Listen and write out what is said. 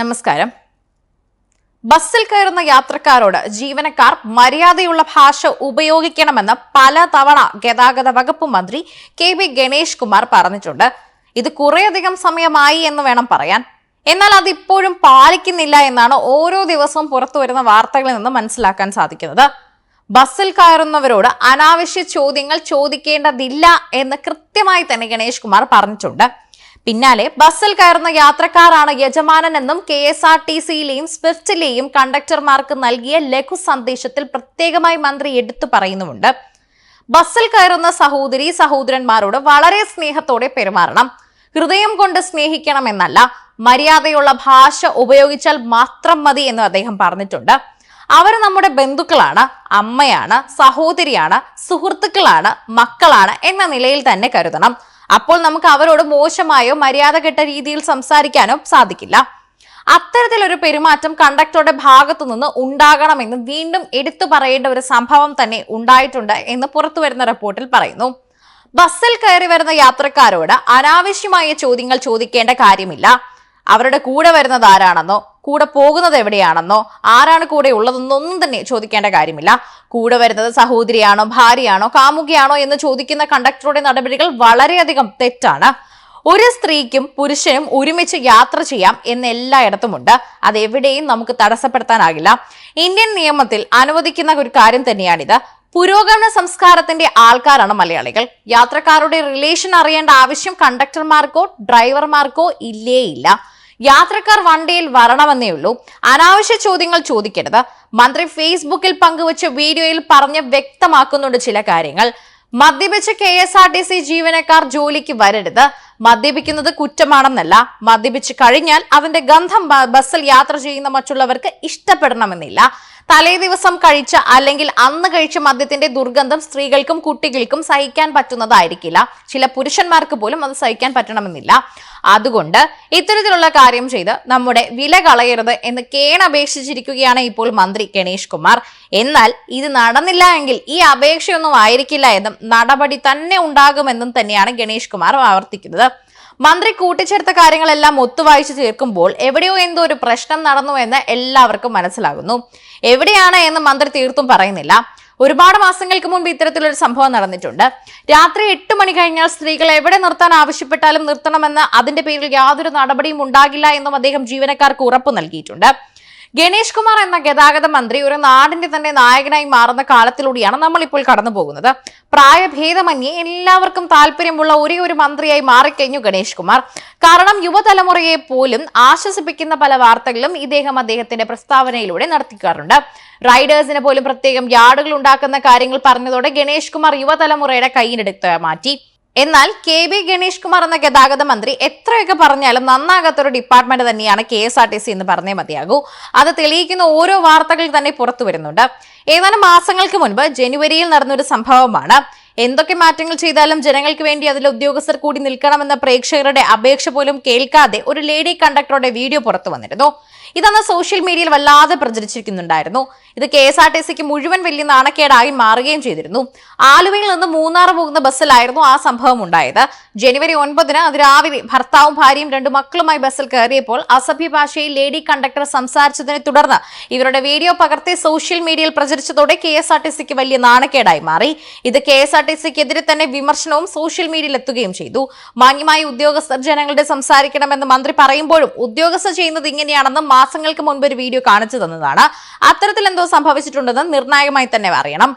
നമസ്കാരം. ബസ്സിൽ കയറുന്ന യാത്രക്കാരോട് ജീവനക്കാർ മര്യാദയുള്ള ഭാഷ ഉപയോഗിക്കണമെന്ന് പലതവണ ഗതാഗത വകുപ്പ് മന്ത്രി കെ വി ഗണേഷ് കുമാർ പറഞ്ഞിട്ടുണ്ട്. ഇത് കുറേയധികം സമയമായി എന്ന് വേണം പറയാൻ. എന്നാൽ അതിപ്പോഴും പാലിക്കുന്നില്ല എന്നാണ് ഓരോ ദിവസവും പുറത്തു വരുന്ന വാർത്തകളിൽ നിന്ന് മനസ്സിലാക്കാൻ സാധിക്കുന്നത്. ബസ്സിൽ കയറുന്നവരോട് അനാവശ്യ ചോദ്യങ്ങൾ ചോദിക്കേണ്ടതില്ല എന്ന് കൃത്യമായി തന്നെ ഗണേഷ് കുമാർ പറഞ്ഞിട്ടുണ്ട്. പിന്നാലെ ബസ്സിൽ കയറുന്ന യാത്രക്കാരാണ് യജമാനനെന്നും കെ എസ് ആർ ടി സിയിലെയും സ്വിഫ്റ്റിലെയും കണ്ടക്ടർമാർക്ക് നൽകിയ ലഘു സന്ദേശത്തിൽ പ്രത്യേകമായി മന്ത്രി എടുത്തു പറയുന്നുമുണ്ട്. ബസ്സിൽ കയറുന്ന സഹോദരി സഹോദരന്മാരോട് വളരെ സ്നേഹത്തോടെ പെരുമാറണം. ഹൃദയം കൊണ്ട് സ്നേഹിക്കണമെന്നല്ല മര്യാദയുള്ള ഭാഷ ഉപയോഗിച്ചാൽ മാത്രം മതി എന്ന് അദ്ദേഹം പറഞ്ഞിട്ടുണ്ട്. അവർ നമ്മുടെ ബന്ധുക്കളാണ് അമ്മയാണ് സഹോദരിയാണ് സുഹൃത്തുക്കളാണ് മക്കളാണ് എന്ന നിലയിൽ തന്നെ കരുതണം. അപ്പോൾ നമുക്ക് അവരോട് മോശമായോ മര്യാദ കെട്ട രീതിയിൽ സംസാരിക്കാനോ സാധിക്കില്ല. അത്തരത്തിലൊരു പെരുമാറ്റം കണ്ടക്ടറുടെ ഭാഗത്തു നിന്ന് ഉണ്ടാകണമെന്ന് വീണ്ടും എടുത്തു പറയേണ്ട ഒരു സംഭവം തന്നെ ഉണ്ടായിട്ടുണ്ട് എന്ന് പുറത്തു വരുന്ന റിപ്പോർട്ടിൽ പറയുന്നു. ബസ്സിൽ കയറി വരുന്ന യാത്രക്കാരോട് അനാവശ്യമായ ചോദ്യങ്ങൾ ചോദിക്കേണ്ട കാര്യമില്ല. അവരുടെ കൂടെ വരുന്നത് ആരാണെന്നോ കൂടെ പോകുന്നത് എവിടെയാണെന്നോ ആരാണ് കൂടെ ഉള്ളതെന്നൊന്നും തന്നെ ചോദിക്കേണ്ട കാര്യമില്ല. കൂടെ വരുന്നത് സഹോദരിയാണോ ഭാര്യയാണോ കാമുകിയാണോ എന്ന് ചോദിക്കുന്ന കണ്ടക്ടറുടെ നടപടികൾ വളരെയധികം തെറ്റാണ്. ഒരു സ്ത്രീക്കും പുരുഷനും ഒരുമിച്ച് യാത്ര ചെയ്യാം എന്ന് എല്ലായിടത്തുമുണ്ട്. അത് എവിടെയും നമുക്ക് തടസ്സപ്പെടുത്താനാകില്ല. ഇന്ത്യൻ നിയമത്തിൽ അനുവദിക്കുന്ന ഒരു കാര്യം തന്നെയാണിത്. പുരോഗമന സംസ്കാരത്തിന്റെ ആൾക്കാരാണ് മലയാളികൾ. യാത്രക്കാരുടെ റിലേഷൻ അറിയേണ്ട ആവശ്യം കണ്ടക്ടർമാർക്കോ ഡ്രൈവർമാർക്കോ ഇല്ലേ ഇല്ല യാത്രക്കാർ വണ്ടിയിൽ വരണമെന്നേ ഉള്ളൂ. അനാവശ്യ ചോദ്യങ്ങൾ ചോദിക്കരുത്. മന്ത്രി ഫേസ്ബുക്കിൽ പങ്കുവച്ച വീഡിയോയിൽ പറഞ്ഞ് വ്യക്തമാക്കുന്നുണ്ട് ചില കാര്യങ്ങൾ. മദ്യപിച്ച K S R T C ജീവനക്കാർ ജോലിക്ക് വരരുത്. മദ്യപിക്കുന്നത് കുറ്റമാണെന്നല്ല. മദ്യപിച്ച് കഴിഞ്ഞാൽ അതിന്റെ ഗന്ധം ബസ്സിൽ യാത്ര ചെയ്യുന്ന മറ്റുള്ളവർക്ക് ഇഷ്ടപ്പെടണമെന്നില്ല. തലേ ദിവസം കഴിച്ച അല്ലെങ്കിൽ അന്ന് കഴിച്ച മദ്യത്തിന്റെ ദുർഗന്ധം സ്ത്രീകൾക്കും കുട്ടികൾക്കും സഹിക്കാൻ പറ്റുന്നതായിരിക്കില്ല. ചില പുരുഷന്മാർക്ക് പോലും അത് സഹിക്കാൻ പറ്റണമെന്നില്ല. അതുകൊണ്ട് ഇത്തരത്തിലുള്ള കാര്യം ചെയ്ത് നമ്മുടെ വില കളയരുത് എന്ന് കേണപേക്ഷിച്ചിരിക്കുകയാണ് ഇപ്പോൾ മന്ത്രി ഗണേഷ് കുമാർ. എന്നാൽ ഇത് നടന്നില്ല എങ്കിൽ ഈ അപേക്ഷയൊന്നും ആയിരിക്കില്ല എന്നും നടപടി തന്നെ ഉണ്ടാകുമെന്നും തന്നെയാണ് ഗണേഷ് കുമാർ ആവർത്തിക്കുന്നത്. മന്ത്രി കൂട്ടിച്ചേർത്ത കാര്യങ്ങളെല്ലാം ഒത്തുവായിച്ചു തീർക്കുമ്പോൾ എവിടെയോ എന്തോ ഒരു പ്രശ്നം നടന്നു എന്ന് എല്ലാവർക്കും മനസ്സിലാകുന്നു. എവിടെയാണ് എന്ന് മന്ത്രി തീർത്തും പറയുന്നില്ല. ഒരുപാട് മാസങ്ങൾക്ക് മുൻപ് ഇത്തരത്തിലൊരു സംഭവം നടന്നിട്ടുണ്ട്. രാത്രി എട്ട് മണി കഴിഞ്ഞാൽ സ്ത്രീകൾ എവിടെ നിർത്താൻ ആവശ്യപ്പെട്ടാലും നിർത്തണമെന്ന് അതിന്റെ പേരിൽ യാതൊരു നടപടിയും ഉണ്ടാകില്ല എന്നും അദ്ദേഹം ജീവനക്കാർക്ക് ഉറപ്പു നൽകിയിട്ടുണ്ട്. ഗണേഷ് കുമാർ എന്ന ഗതാഗത മന്ത്രി ഒരു നാടിന്റെ തന്നെ നായകനായി മാറുന്ന കാലത്തിലൂടെയാണ് നമ്മൾ ഇപ്പോൾ കടന്നു പോകുന്നത്. പ്രായഭേദമന്യേ എല്ലാവർക്കും താല്പര്യമുള്ള ഒരേ ഒരു മന്ത്രിയായി മാറിക്കഴിഞ്ഞു ഗണേഷ് കുമാർ. കാരണം യുവതലമുറയെ പോലും ആശ്വസിപ്പിക്കുന്ന പല വാർത്തകളും ഇദ്ദേഹം അദ്ദേഹത്തിന്റെ പ്രസ്താവനയിലൂടെ നടത്തിക്കാറുണ്ട്. റൈഡേഴ്സിന് പോലും പ്രത്യേകം യാർഡുകൾ ഉണ്ടാക്കുന്ന കാര്യങ്ങൾ പറഞ്ഞതോടെ ഗണേഷ് കുമാർ യുവതലമുറയുടെ കയ്യിലെടുത്ത് മാറ്റി. എന്നാൽ കെ ബി ഗണേഷ് കുമാർ എന്ന ഗതാഗത മന്ത്രി എത്രയൊക്കെ പറഞ്ഞാലും നന്നാകാത്തൊരു ഡിപ്പാർട്ട്മെന്റ് തന്നെയാണ് K S R T C എന്ന് പറഞ്ഞേ മതിയാകൂ. അത് തെളിയിക്കുന്ന ഓരോ വാർത്തകൾ തന്നെ പുറത്തു വരുന്നുണ്ട്. ഏതാനും മാസങ്ങൾക്ക് മുൻപ് ജനുവരിയിൽ നടന്നൊരു സംഭവമാണ്. എന്തൊക്കെ മാറ്റങ്ങൾ ചെയ്താലും ജനങ്ങൾക്ക് വേണ്ടി അതിൽ ഉദ്യോഗസ്ഥർ കൂടി നിൽക്കണമെന്ന പ്രേക്ഷകരുടെ അപേക്ഷ പോലും കേൾക്കാതെ ഒരു ലേഡി കണ്ടക്ടറുടെ വീഡിയോ പുറത്തു വന്നിരുന്നു. ഇതന്ന് സോഷ്യൽ മീഡിയയിൽ വല്ലാതെ പ്രചരിച്ചിരിക്കുന്നുണ്ടായിരുന്നു. ഇത് കെ എസ് ആർ ടി സിക്ക് മുഴുവൻ വലിയ നാണക്കേടായി മാറുകയും ചെയ്തിരുന്നു. ആലുവയിൽ നിന്ന് മൂന്നാർ പോകുന്ന ബസ്സിലായിരുന്നു ആ സംഭവം ഉണ്ടായത്. ജനുവരി ഒൻപതിന് അതിരാവിലെ ഭർത്താവും ഭാര്യയും രണ്ട് മക്കളുമായി ബസ്സിൽ കയറിയപ്പോൾ അസഭ്യ ഭാഷയിൽ ലേഡി കണ്ടക്ടർ സംസാരിച്ചതിനെ തുടർന്ന് ഇവരുടെ വീഡിയോ പകർത്തി സോഷ്യൽ മീഡിയയിൽ പ്രചരിച്ചതോടെ കെ എസ് ആർ ടി സിക്ക് വലിയ നാണക്കേടായി മാറി. ഇത് കെ എസ് ആർ ടി തന്നെ വിമർശനവും സോഷ്യൽ മീഡിയയിൽ എത്തുകയും ചെയ്തു. മാന്യമായി ഉദ്യോഗസ്ഥർ ജനങ്ങളുടെ സംസാരിക്കണമെന്ന് മന്ത്രി പറയുമ്പോഴും ഉദ്യോഗസ്ഥർ ചെയ്യുന്നത് ഇങ്ങനെയാണെന്ന് മാസങ്ങൾക്ക് മുൻപ് ഒരു വീഡിയോ കാണിച്ചു തന്നതാണ്. അത്തരത്തിൽ എന്തോ സംഭവിച്ചിട്ടുണ്ടെന്ന് നിർണായകമായി തന്നെ അറിയണം.